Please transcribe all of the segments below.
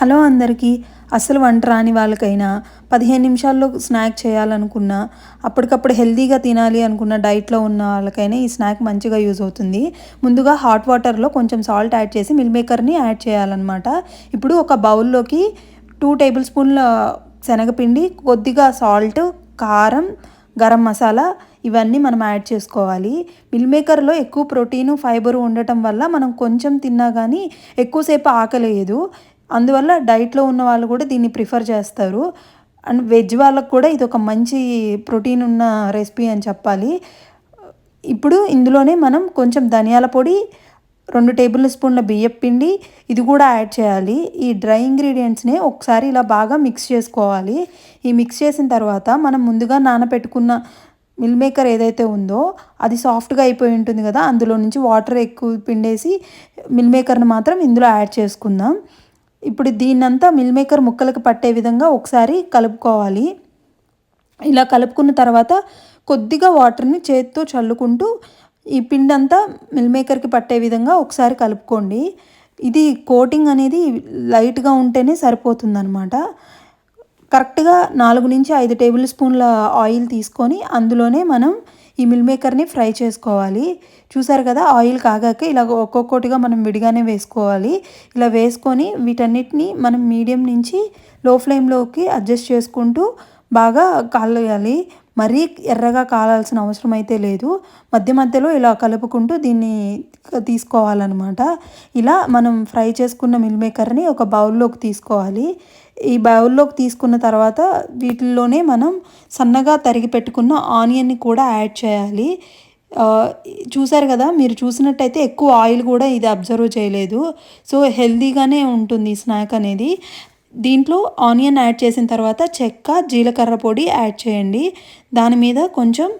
Hello అందరికీ. అసలు వంట రాని వాళ్ళకైనా పదిహేను నిమిషాల్లో స్నాక్ చేయాలనుకున్నా అప్పటికప్పుడు హెల్తీగా తినాలి అనుకున్న డైట్లో ఉన్న వాళ్ళకైనా ఈ స్నాక్ మంచిగా యూజ్ అవుతుంది. ముందుగా హాట్ వాటర్లో కొంచెం సాల్ట్ యాడ్ చేసి మిల్ మేకర్ని యాడ్ చేయాలన్నమాట. ఇప్పుడు ఒక బౌల్లోకి టూ టేబుల్ స్పూన్ల శనగపిండి కొద్దిగా సాల్ట్ కారం గరం మసాలా ఇవన్నీ మనం యాడ్ చేసుకోవాలి. మిల్ మేకర్లో ఎక్కువ ప్రోటీను ఫైబర్ ఉండటం వల్ల మనం కొంచెం తిన్నా కానీ ఎక్కువసేపు ఆకలేదు అందువల్ల డైట్లో ఉన్న వాళ్ళు కూడా దీన్ని ప్రిఫర్ చేస్తారు. అండ్ వెజ్ వాళ్ళకు కూడా ఇది ఒక మంచి ప్రోటీన్ ఉన్న రెసిపీ అని చెప్పాలి. ఇప్పుడు ఇందులోనే మనం కొంచెం ధనియాల పొడి రెండు టేబుల్ స్పూన్ల బియ్యం పిండి ఇది కూడా యాడ్ చేయాలి. ఈ డ్రై ఇంగ్రీడియంట్స్ని ఒకసారి ఇలా బాగా మిక్స్ చేసుకోవాలి. ఈ మిక్స్ చేసిన తర్వాత మనం ముందుగా నానబెట్టుకున్న మిల్ మేకర్ ఏదైతే ఉందో అది సాఫ్ట్గా అయిపోయి ఉంటుంది కదా అందులో నుంచి వాటర్ ఎక్కువ పిండేసి మిల్ మేకర్ని మాత్రం ఇందులో యాడ్ చేసుకుందాం. ఇప్పుడు దీన్నంతా మిల్ మేకర్ ముక్కలకు పట్టే విధంగా ఒకసారి కలుపుకోవాలి. ఇలా కలుపుకున్న తర్వాత కొద్దిగా వాటర్ని చేతితో చల్లుకుంటూ ఈ పిండి అంతా మిల్ మేకర్కి పట్టే విధంగా ఒకసారి కలుపుకోండి. ఇది కోటింగ్ అనేది లైట్గా ఉంటేనే సరిపోతుందనమాట కరెక్ట్గా నాలుగు నుంచి ఐదు టేబుల్ స్పూన్ల ఆయిల్ తీసుకొని అందులోనే మనం ఈ మిల్ మేకర్ని ఫ్రై చేసుకోవాలి. చూసారు కదా ఆయిల్ కాగాక ఇలా ఒక్కొక్కటిగా మనం విడిగానే వేసుకోవాలి. ఇలా వేసుకొని వీటన్నిటిని మనం మీడియం నుంచి లో ఫ్లేమ్లోకి అడ్జస్ట్ చేసుకుంటూ బాగా కాలేయాలి. మరీ ఎర్రగా కాలాల్సిన అవసరం అయితే లేదు. మధ్య మధ్యలో ఇలా కలుపుకుంటూ దీన్ని తీసుకోవాలన్నమాట. ఇలా మనం ఫ్రై చేసుకున్న మిల్ మేకర్ని ఒక బౌల్లోకి తీసుకోవాలి. ఈ బౌల్లోకి తీసుకున్న తర్వాత వీటిల్లోనే మనం సన్నగా తరిగి పెట్టుకున్న ఆనియన్ని కూడా యాడ్ చేయాలి. చూసారు కదా మీరు చూసినట్టయితే ఎక్కువ ఆయిల్ కూడా ఇది అబ్జర్వ్ చేయలేదు. సో హెల్తీగానే ఉంటుంది స్నాక్ అనేది. దీంట్లో ఆనియన్ యాడ్ చేసిన తర్వాత చెక్క జీలకర్ర పొడి యాడ్ చేయండి. దాని మీద కొంచెం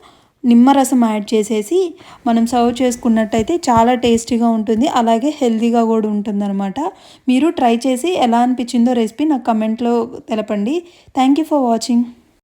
నిమ్మరసం యాడ్ చేసేసి మనం సర్వ్ చేసుకున్నట్టయితే చాలా టేస్టీగా ఉంటుంది. అలాగే హెల్తీగా కూడా ఉంటుందన్నమాట. మీరు ట్రై చేసి ఎలా అనిపించిందో రెసిపీ నాకు కమెంట్లో తెలపండి. Thank you for watching.